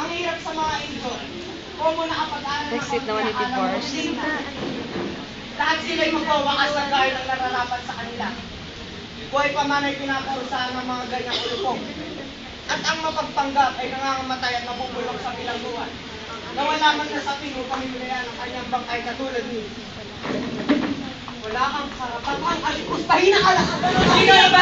Ang hirap sa mga Indo. Kung mo nakapag-aral Exit naman ni Divorce. na. Lahat sila'y magwawakas ng gaya ng nararapat sa kanila. Buhay pa man ay pinaparusahan ng mga ganyang ulupong. At ang mapagpanggap ay nangangamatay at nabubulok sa bilangguan. Nawala man na sa pingo pamimulayan ng kanyang bangkay katulad ni. Wala kang karapatang alipustahin ang alam. Sino na ba